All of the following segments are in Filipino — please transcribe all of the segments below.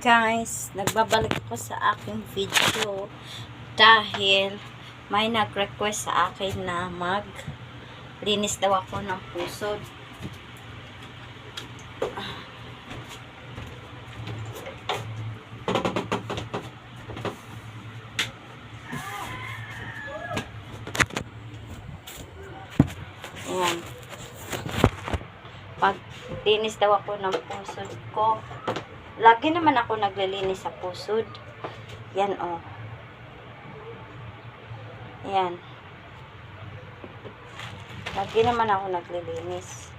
guys, nagbabalik ako sa aking video dahil may nag-request sa akin na mag linis daw ako ng pusod. Ayan. Pag linis daw ako ng pusod ko, lagi naman ako naglilinis sa pusod. Yan oh. Yan. Lagi naman ako naglilinis.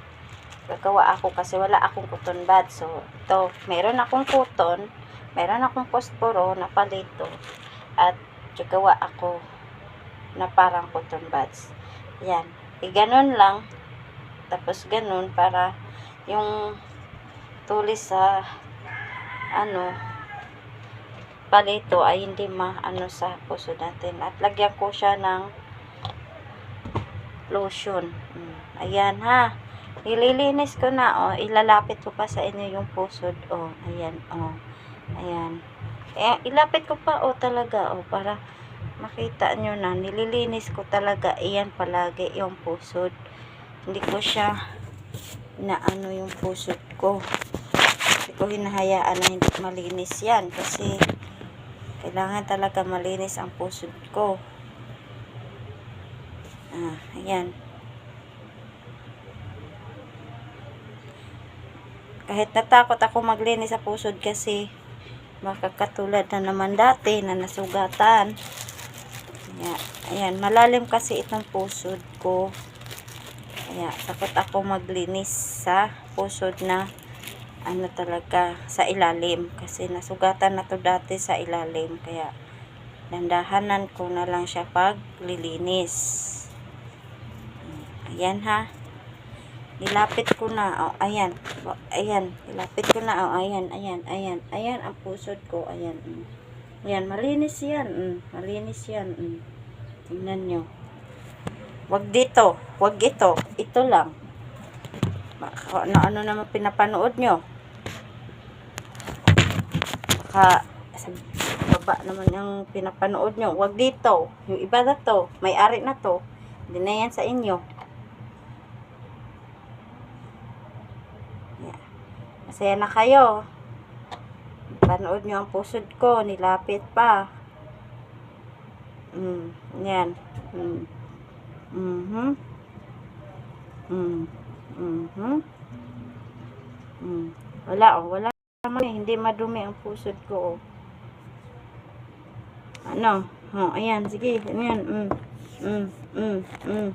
Gagawa ako kasi wala akong cotton bud. So, ito, meron akong cotton, meron akong posporo na palito, at gagawa ako na parang cotton buds. Yan. E, ganun lang. Tapos ganun para yung tulis sa ano palito ay hindi maano sa puso natin. At lagyan ko siya ng lotion. Mm. Ayan ha. Ililinis ko na oh. Ilalapit ko pa sa inyo yung pusod oh. Ayan oh. Ayan. Eh, ilapit ko pa oh talaga oh para makita nyo na nililinis ko talaga iyan palagi yung pusod. Hindi ko siya na ano yung pusod ko. Hindi ko hinahayaan na hindi malinis yan kasi kailangan talaga malinis ang pusod ko. Ah, ayan. Kahit natakot ako maglinis sa pusod kasi makakatulad na naman dati na nasugatan. Ayan, ayan, malalim kasi itong pusod ko. Kaya takot ako maglinis sa pusod na ano talaga sa ilalim. Kasi nasugatan na to dati sa ilalim. Kaya dandahanan ko na lang siya pag lilinis ayan ha? Nilapit ko na. Oh, ayan. Ayan. Nilapit ko na. Oh, ayan ayan ayan. Ayan ang pusod ko. Ayan mm. ayan malinis yan mm. malinis yan mm. tingnan nyo. Wag dito. Wag ito. Ito lang. Ano, ano naman pinapanood nyo baka baba naman yung pinapanood nyo. Wag dito. Yung iba na to. May ari na to. Hindi na yan sa inyo. Yeah. masaya na kayo. Panood nyo ang pusod ko. Nilapit pa. Mm, yan. Mm. mhm mm. Mhm mm. wala oh. Wala eh, hindi madumi ang pusod ko. Oh. ano? Oh ayan sige ayan mm mm mm mm.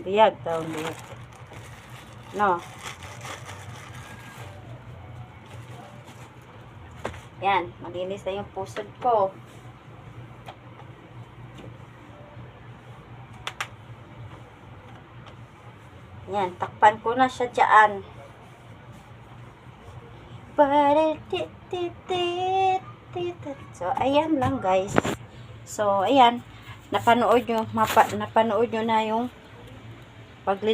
Biyag taon biyag no. Yan malinis na yung pusod ko. Yan takpan ko na siya dyan So, ayan lang guys. So, ayan. Napanood nyo, mapa, napanood nyo na yung pag